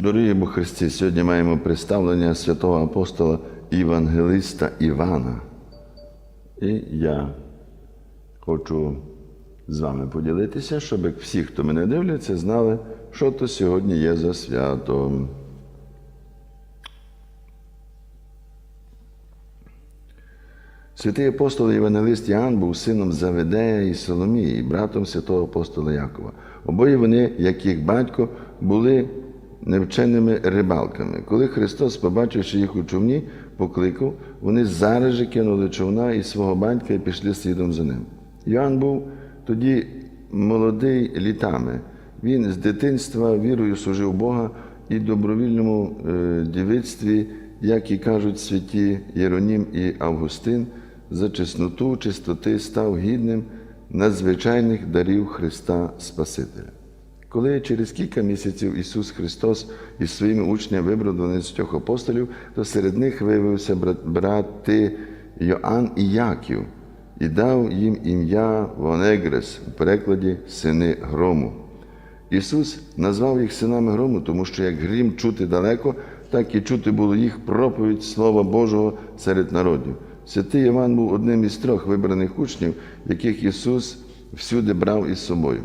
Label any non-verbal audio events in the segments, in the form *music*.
Дорогі бо Христі, сьогодні маємо представлення святого апостола Євангелиста Івана. І я хочу з вами поділитися, щоб всі, хто мене дивляться, знали, що то сьогодні є за свято. Святий апостол Євангелист Іоанн був сином Заведея і Соломії, братом святого апостола Якова. Обоє вони, як їх батько, були невченими рибалками. Коли Христос, побачивши їх у човні, покликав, вони зараз же кинули човна і свого батька і пішли слідом за ним. Йоанн був тоді молодий літами. Він з дитинства вірою служив Бога і добровільному е, дівицтві, як і кажуть святі Єронім і Августин, за чесноту, чистоти став гідним надзвичайних дарів Христа Спасителя. Коли через кілька місяців Ісус Христос із своїми учнями вибрав 12 апостолів, то серед них виявився брати Йоанн і Яків і дав їм ім'я Вонегрес у перекладі сини грому. Ісус назвав їх синами грому, тому що як грім чути далеко, так і чути було їх проповідь Слова Божого серед народів. Святий Іван був одним із трьох вибраних учнів, яких Ісус всюди брав із собою.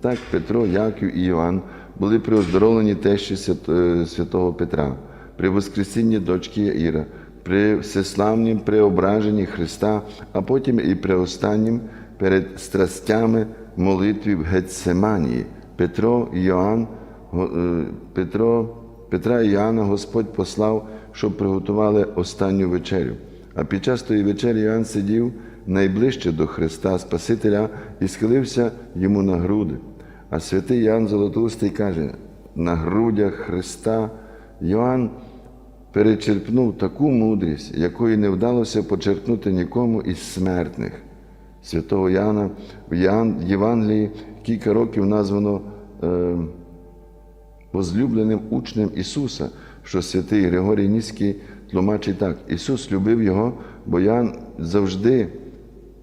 Так Петро, Яків і Іван були при оздоровленні тещі е, святого Петра, при Воскресінні дочки Яїра, при всеславнім преображенні Христа, а потім і при останнім перед страстями молитві в Гетсеманії. Петро Йоанн, е, Петро, Петра і Іоанна Господь послав, щоб приготували останню вечерю. А під час тої вечері Іоанн сидів найближче до Христа Спасителя і схилився йому на груди. А святий Іоанн Золотоустий каже: на грудях Христа Йоанн перечерпнув таку мудрість, якої не вдалося почерпнути нікому із смертних. Святого Яна в Євангелії кілька років названо е, возлюбленим учнем Ісуса, що святий Григорій Ніський тлумачить так: Ісус любив Його, бо Ян завжди,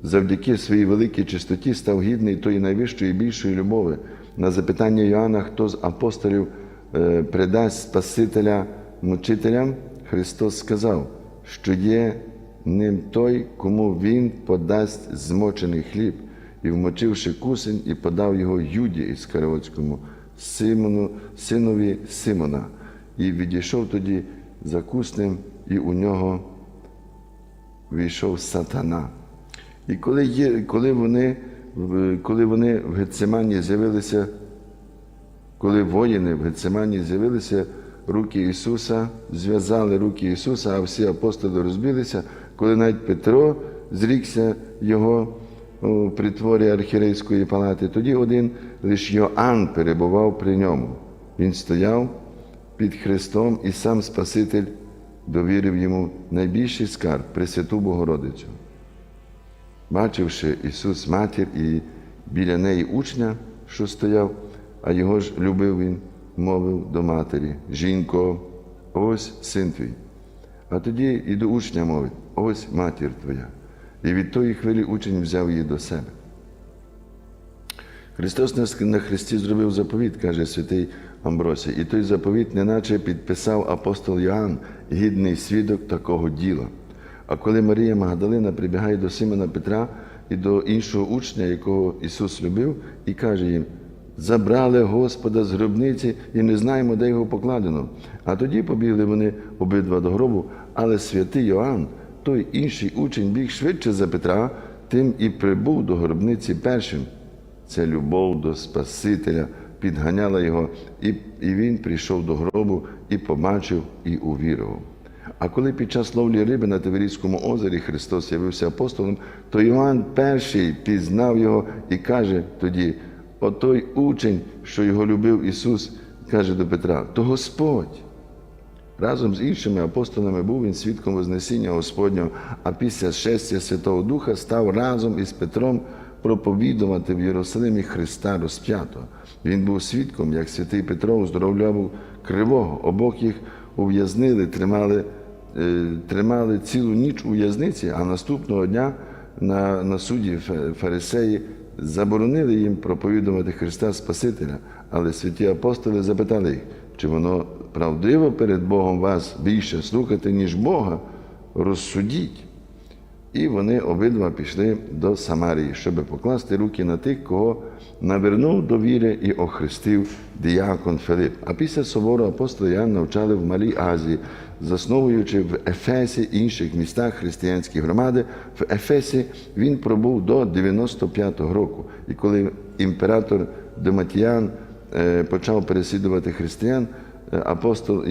завдяки своїй великій чистоті, став гідний тої найвищої і більшої любові. На запитання Йоанна, хто з апостолів е, придасть Спасителя мучителям, Христос сказав, що є ним той, кому Він подасть змочений хліб, і, вмочивши кусень, і подав його Юді Іскариотському, Симону, синові Симона, і відійшов тоді за куснем, і у нього війшов сатана. І коли, є, коли, вони, коли вони в Гецемані з'явилися, коли воїни в Гецемані з'явилися, руки Ісуса, зв'язали руки Ісуса, а всі апостоли розбилися, коли навіть Петро зрікся Його у притворі архірейської палати, тоді один лише Йоанн перебував при ньому. Він стояв під Христом і сам Спаситель довірив йому найбільший скарб Пресвяту Богородицю. Бачивши Ісус матір і біля неї учня, що стояв, а його ж любив він, мовив до матері: Жінко, ось син твій. А тоді і до учня мовить: ось матір твоя. І від тої хвилі учень взяв її до себе. Христос на- Христі зробив заповіт, каже святий Амбросій, і той заповіт неначе підписав апостол Йоанн, гідний свідок такого діла. А коли Марія Магдалина прибігає до Симона Петра і до іншого учня, якого Ісус любив, і каже їм: забрали Господа з гробниці і не знаємо, де його покладено. А тоді побігли вони обидва до гробу, але святий Йоанн, той інший учень, біг швидше за Петра, тим і прибув до гробниці першим. Це любов до Спасителя підганяла його, і, і він прийшов до гробу і побачив, і увірував. А коли під час ловлі риби на Тиверійському озері Христос явився апостолом, то Іван перший пізнав його і каже тоді: отой учень, що його любив Ісус, каже до Петра, то Господь. Разом з іншими апостолами був він свідком Вознесіння Господнього, а після шестя Святого Духа став разом із Петром проповідувати в Єрусалимі Христа розп'ятого. Він був свідком, як святий Петро оздоровляв кривого. Обох їх ув'язнили, тримали, тримали цілу ніч у в'язниці, а наступного дня на, на суді фарисеї заборонили їм проповідувати Христа Спасителя. Але святі апостоли запитали їх, чи воно правдиво перед Богом вас більше слухати, ніж Бога, розсудіть. І вони обидва пішли до Самарії, щоб покласти руки на тих, кого навернув до віри і охрестив діякон Филип. А після собору апостоли Ян навчали в Малій Азії, засновуючи в Ефесі інших містах християнські громади. В Ефесі він пробув до 95-го року. І коли імператор Доматіян е, почав переслідувати християн, е, апостол,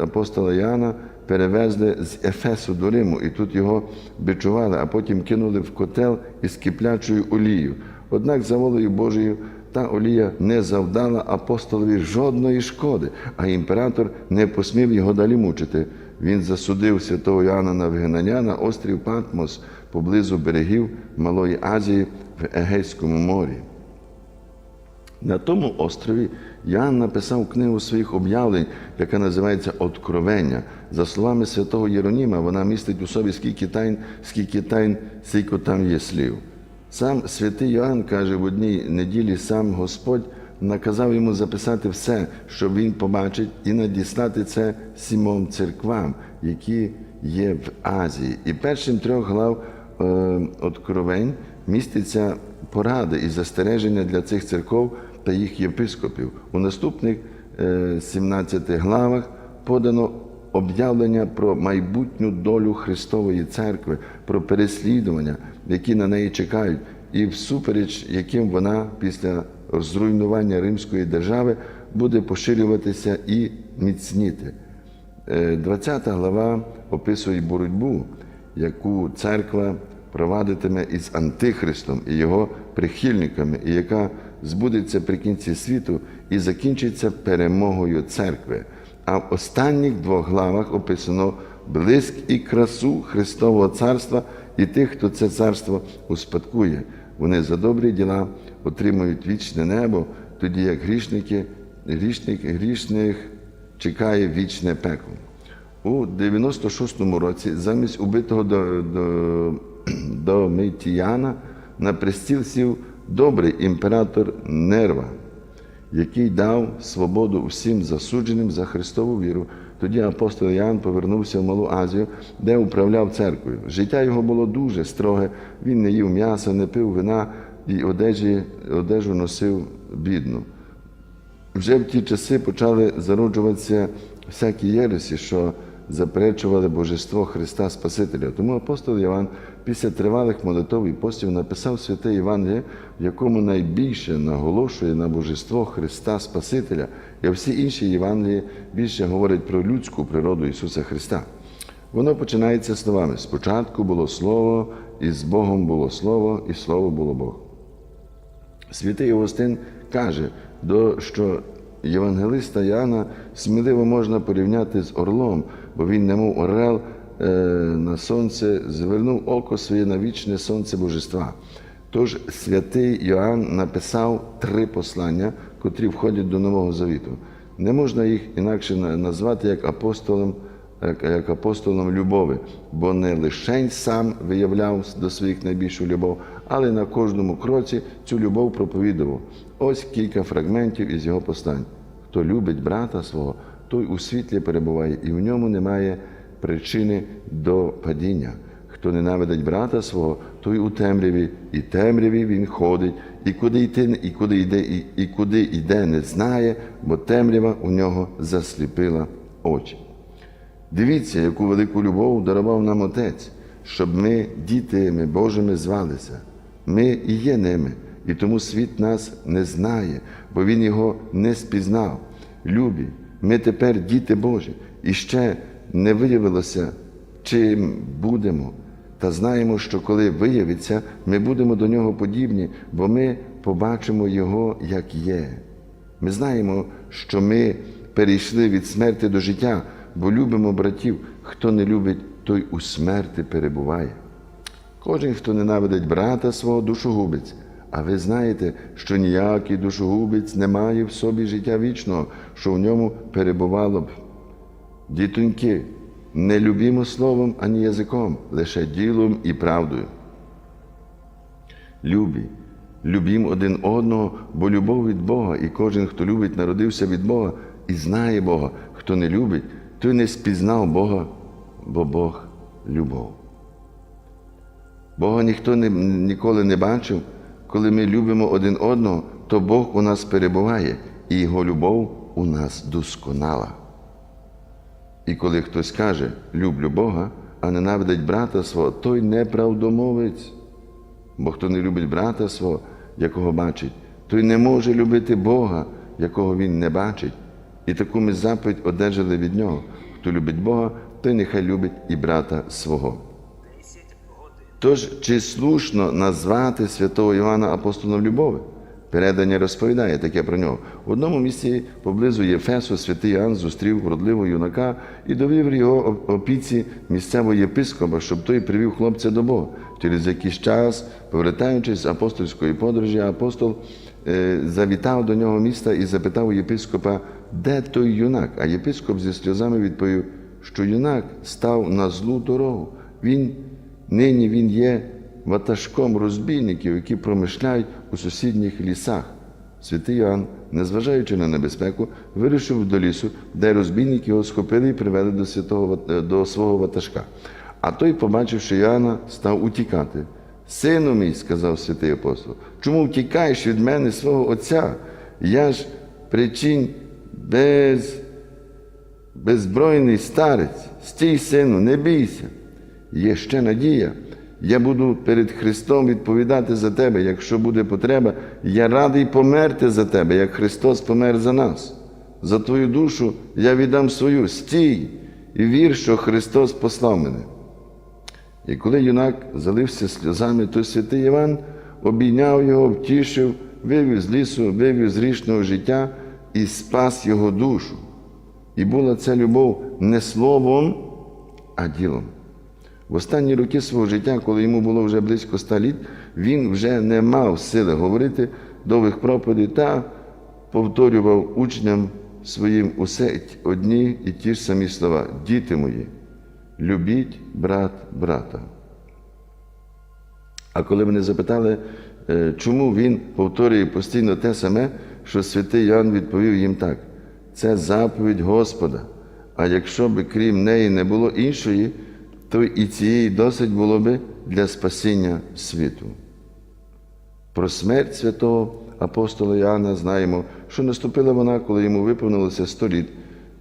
апостола Яна перевезли з Ефесу до Риму, і тут його бичували, а потім кинули в котел із киплячою олією. Однак за волею Божою та олія не завдала апостолові жодної шкоди, а імператор не посмів його далі мучити. Він засудив святого Іоанна на вигнання на острів Патмос поблизу берегів Малої Азії в Егейському морі. На тому острові Ян написав книгу своїх об'явлень, яка називається Откровення. За словами святого Єроніма, вона містить у собі скільки тайн, скільки тайн, скільки там є слів. Сам святий Йоанн каже, в одній неділі сам Господь наказав йому записати все, що він побачить, і надіслати це сімом церквам, які є в Азії. І першим трьох глав е, Откровень міститься поради і застереження для цих церков та їх єпископів. У наступних е, 17 главах подано об'явлення про майбутню долю Христової церкви, про переслідування, які на неї чекають, і всупереч яким вона після зруйнування Римської держави буде поширюватися і міцніти. Е, 20 глава описує боротьбу, яку церква провадитиме із Антихристом і його прихильниками, і яка збудеться при кінці світу і закінчиться перемогою церкви. А в останніх двох главах описано блиск і красу Христового царства і тих, хто це царство успадкує. Вони за добрі діла отримують вічне небо, тоді як грішники, грішник, грішних чекає вічне пекло. У 96-му році замість убитого до, до, *clears throat* до Митіяна на престіл сів добрий імператор Нерва, який дав свободу всім засудженим за Христову віру. Тоді апостол Іоанн повернувся в Малу Азію, де управляв церквою. Життя його було дуже строге. Він не їв м'яса, не пив вина і одежі, одежу носив бідну. Вже в ті часи почали зароджуватися всякі єресі, що заперечували божество Христа Спасителя. Тому апостол Іван після тривалих молитов і постів написав святе Євангеліє, в якому найбільше наголошує на божество Христа Спасителя, і всі інші Євангелії більше говорять про людську природу Ісуса Христа. Воно починається словами: спочатку було Слово, і з Богом було Слово, і Слово було Бог. Святий Августин каже, що євангелиста Яна сміливо можна порівняти з орлом, бо він, немов орел е, на сонце, звернув око своє на вічне сонце божества. Тож святий Йоанн написав три послання, котрі входять до Нового Завіту. Не можна їх інакше назвати як апостолом, як, апостолом любові, бо не лишень сам виявляв до своїх найбільшу любов, але на кожному кроці цю любов проповідував. Ось кілька фрагментів із його послань. Хто любить брата свого, той у світлі перебуває, і в ньому немає причини до падіння. Хто ненавидить брата свого, той у темряві, і темряві він ходить, і куди йти, і куди йде, і, і куди йде, не знає, бо темрява у нього засліпила очі. Дивіться, яку велику любов дарував нам Отець, щоб ми, дітями Божими, звалися. Ми і є ними, і тому світ нас не знає, бо Він його не спізнав. Любі, ми тепер діти Божі, і ще не виявилося, чим будемо. Та знаємо, що коли виявиться, ми будемо до нього подібні, бо ми побачимо Його, як є. Ми знаємо, що ми перейшли від смерти до життя, бо любимо братів. Хто не любить, той у смерти перебуває. Кожен, хто ненавидить брата свого душогубець, а ви знаєте, що ніякий душогубець не має в собі життя вічного, що в ньому перебувало б. Дітоньки, не любімо словом ані язиком, лише ділом і правдою. Любі, любім один одного, бо любов від Бога, і кожен, хто любить, народився від Бога і знає Бога. Хто не любить, той не спізнав Бога, бо Бог любов. Бога ніхто не, ніколи не бачив. Коли ми любимо один одного, то Бог у нас перебуває, і Його любов у нас досконала. І коли хтось каже, люблю Бога, а ненавидить брата свого, той неправдомовець. Бо хто не любить брата свого, якого бачить, той не може любити Бога, якого він не бачить. І таку ми заповідь одержали від нього. Хто любить Бога, той нехай любить і брата свого. Тож, чи слушно назвати святого Івана апостолом любові? Передання розповідає таке про нього. В одному місці поблизу Єфесу святий Іоанн зустрів вродливого юнака і довів його опіці місцевого єпископа, щоб той привів хлопця до Бога. Через якийсь час, повертаючись з апостольської подорожі, апостол е, завітав до нього міста і запитав у єпископа, де той юнак? А єпископ зі сльозами відповів, що юнак став на злу дорогу. Він Нині він є ватажком розбійників, які промишляють у сусідніх лісах. Святий Іоанн, незважаючи на небезпеку, вирішив до лісу, де розбійники його схопили і привели до, святого, до свого ватажка. А той, побачивши Іоанна, став утікати. Сину мій, сказав святий апостол, чому втікаєш від мене свого Отця? Я ж причин без, беззбройний старець, стій, сину, не бійся є ще надія. Я буду перед Христом відповідати за тебе, якщо буде потреба, я радий померти за тебе, як Христос помер за нас. За твою душу я віддам свою стій і вір, що Христос послав мене. І коли юнак залився сльозами, то святий Іван обійняв його, втішив, вивів з лісу, вивів з річного життя і спас його душу. І була ця любов не словом, а ділом. В останні роки свого життя, коли йому було вже близько ста літ, він вже не мав сили говорити довгих проповідей та повторював учням своїм усе одні і ті ж самі слова. Діти мої, любіть брат брата. А коли мене запитали, е, чому він повторює постійно те саме, що святий Йоанн відповів їм так: це заповідь Господа. А якщо би крім неї не було іншої, то і цієї досить було би для спасіння світу. Про смерть святого апостола Іоанна знаємо, що наступила вона, коли йому виповнилося сто літ.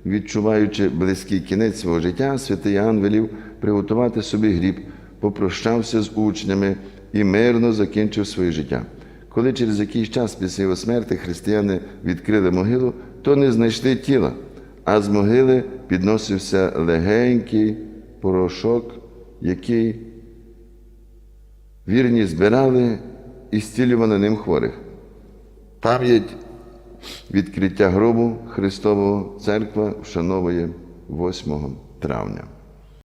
Відчуваючи близький кінець свого життя, святий Іоанн велів приготувати собі гріб, попрощався з учнями і мирно закінчив своє життя. Коли через якийсь час після його смерти християни відкрили могилу, то не знайшли тіла, а з могили підносився легенький порошок, який вірні збирали і зцілювали ним хворих. Пам'ять відкриття гробу Христового церква вшановує 8 травня.